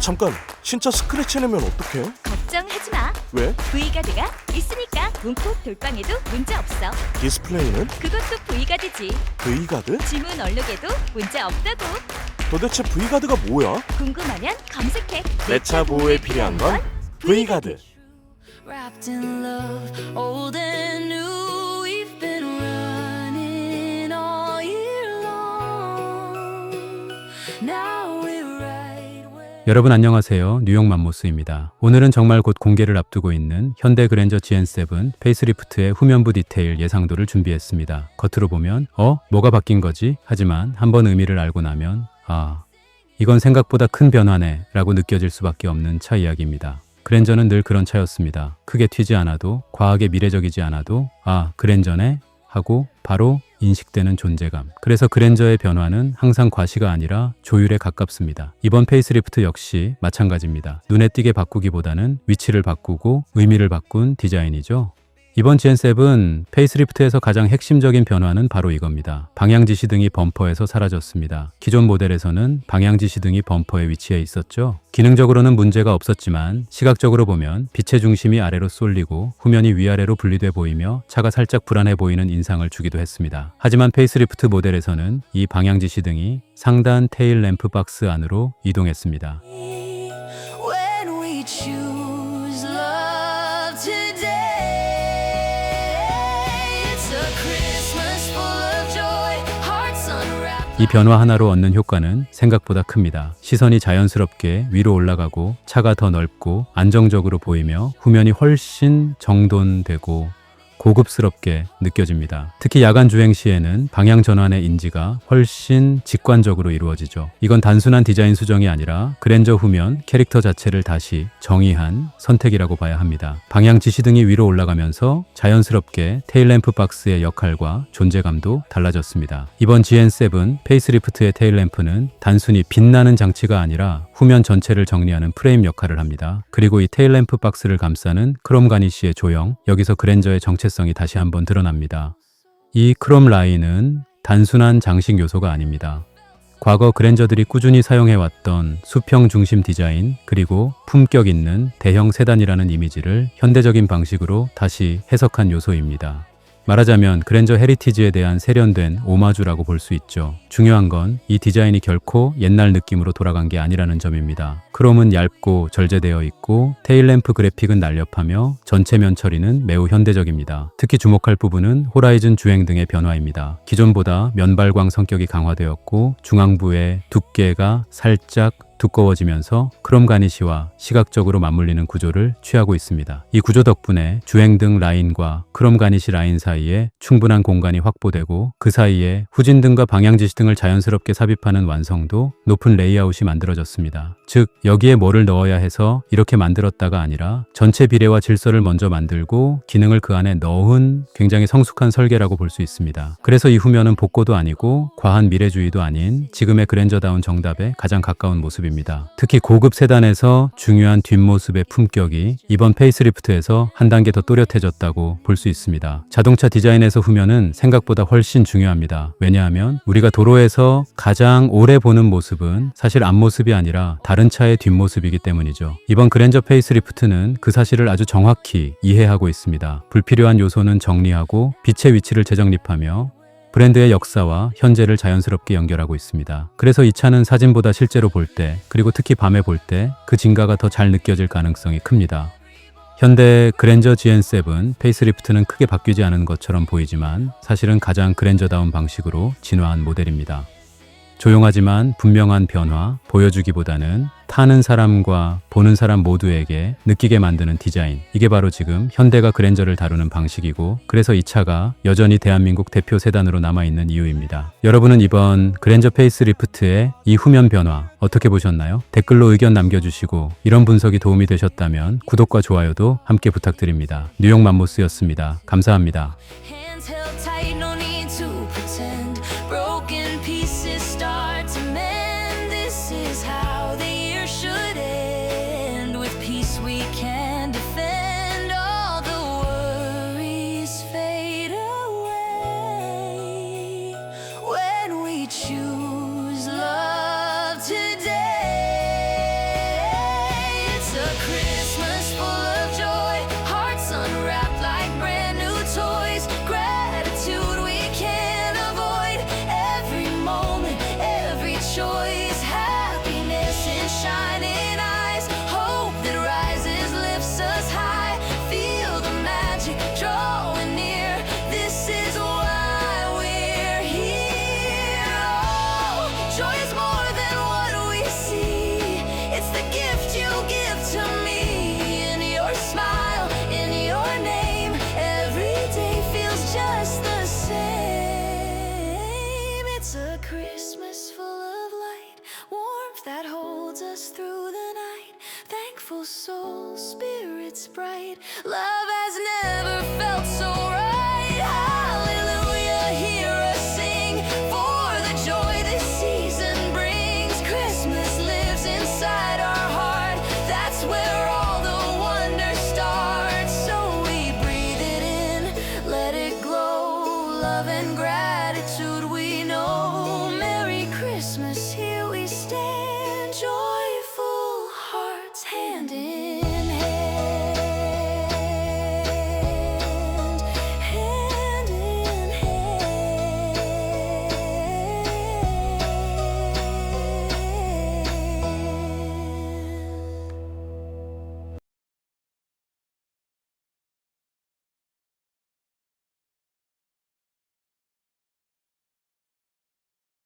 잠깐 진짜 스크래치 내면 어떡해? 걱정하지 마. 왜? V가드가 있으니까 문콕 돌방에도 문제 없어. 디스플레이는 그것도 V가드지. V가드? 지문 얼룩에도 문제 없다고. 도대체 V가드가 뭐야? 궁금하면 검색해. 내 차 보호에 필요한 건 V가드 여러분 안녕하세요. 뉴욕 맘모스입니다. 오늘은 정말 곧 공개를 앞두고 있는 현대 그랜저 GN7 페이스리프트의 후면부 디테일 예상도를 준비했습니다. 겉으로 보면 어? 뭐가 바뀐 거지? 하지만 한번 의미를 알고 나면 아, 이건 생각보다 큰 변화네 라고 느껴질 수밖에 없는 차 이야기입니다. 그랜저는 늘 그런 차였습니다. 크게 튀지 않아도 과하게 미래적이지 않아도 아, 그랜저네 하고 바로 인식되는 존재감. 그래서 그랜저의 변화는 항상 과시가 아니라 조율에 가깝습니다. 이번 페이스리프트 역시 마찬가지입니다. 눈에 띄게 바꾸기보다는 위치를 바꾸고 의미를 바꾼 디자인이죠. 이번 GN7 페이스리프트에서 가장 핵심적인 변화는 바로 이겁니다. 방향 지시등이 범퍼에서 사라졌습니다. 기존 모델에서는 방향 지시등이 범퍼에 위치해 있었죠. 기능적으로는 문제가 없었지만 시각적으로 보면 빛의 중심이 아래로 쏠리고 후면이 위아래로 분리돼 보이며 차가 살짝 불안해 보이는 인상을 주기도 했습니다. 하지만 페이스리프트 모델에서는 이 방향 지시등이 상단 테일 램프 박스 안으로 이동했습니다. 이 변화 하나로 얻는 효과는 생각보다 큽니다. 시선이 자연스럽게 위로 올라가고 차가 더 넓고 안정적으로 보이며 후면이 훨씬 정돈되고 고급스럽게 느껴집니다. 특히 야간 주행 시에는 방향 전환의 인지가 훨씬 직관적으로 이루어지죠. 이건 단순한 디자인 수정이 아니라 그랜저 후면 캐릭터 자체를 다시 정의한 선택이라고 봐야 합니다. 방향 지시등이 위로 올라가면서 자연스럽게 테일램프 박스의 역할과 존재감도 달라졌습니다. 이번 GN7 페이스리프트의 테일램프는 단순히 빛나는 장치가 아니라 후면 전체를 정리하는 프레임 역할을 합니다. 그리고 이 테일램프 박스를 감싸는 크롬 가니쉬의 조형, 여기서 그랜저의 정체 성이 다시 한번 드러납니다. 이 크롬 라인은 단순한 장식 요소가 아닙니다. 과거 그랜저들이 꾸준히 사용해왔던 수평 중심 디자인 그리고 품격 있는 대형 세단이라는 이미지를 현대적인 방식으로 다시 해석한 요소입니다. 말하자면 그랜저 헤리티지에 대한 세련된 오마주라고 볼 수 있죠. 중요한 건 이 디자인이 결코 옛날 느낌으로 돌아간 게 아니라는 점입니다. 크롬은 얇고 절제되어 있고 테일램프 그래픽은 날렵하며 전체 면 처리는 매우 현대적입니다. 특히 주목할 부분은 호라이즌 주행 등의 변화입니다. 기존보다 면발광 성격이 강화되었고 중앙부의 두께가 살짝 두꺼워지면서 크롬 가니 시와 시각적으로 맞물리는 구조를 취하고 있습니다. 이 구조 덕분에 주행 등 라인과 크롬 가니 시 라인 사이에 충분한 공간이 확보되고 그 사이에 후진 등과 방향 지시 등을 자연스럽게 삽입하는 완성도 높은 레이아웃이 만들어졌습니다. 즉 여기에 뭐를 넣어야 해서 이렇게 만들었다가 아니라 전체 비례와 질서를 먼저 만들고 기능을 그 안에 넣은 굉장히 성숙한 설계라고 볼 수 있습니다. 그래서 이 후면은 복고도 아니고 과한 미래주의도 아닌 지금의 그랜저다운 정답에 가장 가까운 모습입니다. 특히 고급 세단에서 중요한 뒷모습의 품격이 이번 페이스리프트에서 한 단계 더 또렷해졌다고 볼 수 있습니다. 자동차 디자인에서 후면은 생각보다 훨씬 중요합니다. 왜냐하면 우리가 도로에서 가장 오래 보는 모습은 사실 앞모습이 아니라 다른 차의 뒷모습이기 때문이죠. 이번 그랜저 페이스리프트는 그 사실을 아주 정확히 이해하고 있습니다. 불필요한 요소는 정리하고 빛의 위치를 재정립하며 브랜드의 역사와 현재를 자연스럽게 연결하고 있습니다. 그래서 이 차는 사진보다 실제로 볼 때, 그리고 특히 밤에 볼 때 그 진가가 더 잘 느껴질 가능성이 큽니다. 현대 그랜저 GN7 페이스리프트는 크게 바뀌지 않은 것처럼 보이지만 사실은 가장 그랜저다운 방식으로 진화한 모델입니다. 조용하지만 분명한 변화 보여주기보다는 타는 사람과 보는 사람 모두에게 느끼게 만드는 디자인. 이게 바로 지금 현대가 그랜저를 다루는 방식이고 그래서 이 차가 여전히 대한민국 대표 세단으로 남아있는 이유입니다. 여러분은 이번 그랜저 페이스리프트의 이 후면 변화 어떻게 보셨나요? 댓글로 의견 남겨주시고 이런 분석이 도움이 되셨다면 구독과 좋아요도 함께 부탁드립니다. 뉴욕 맘모스였습니다. 감사합니다. love. Love has never felt so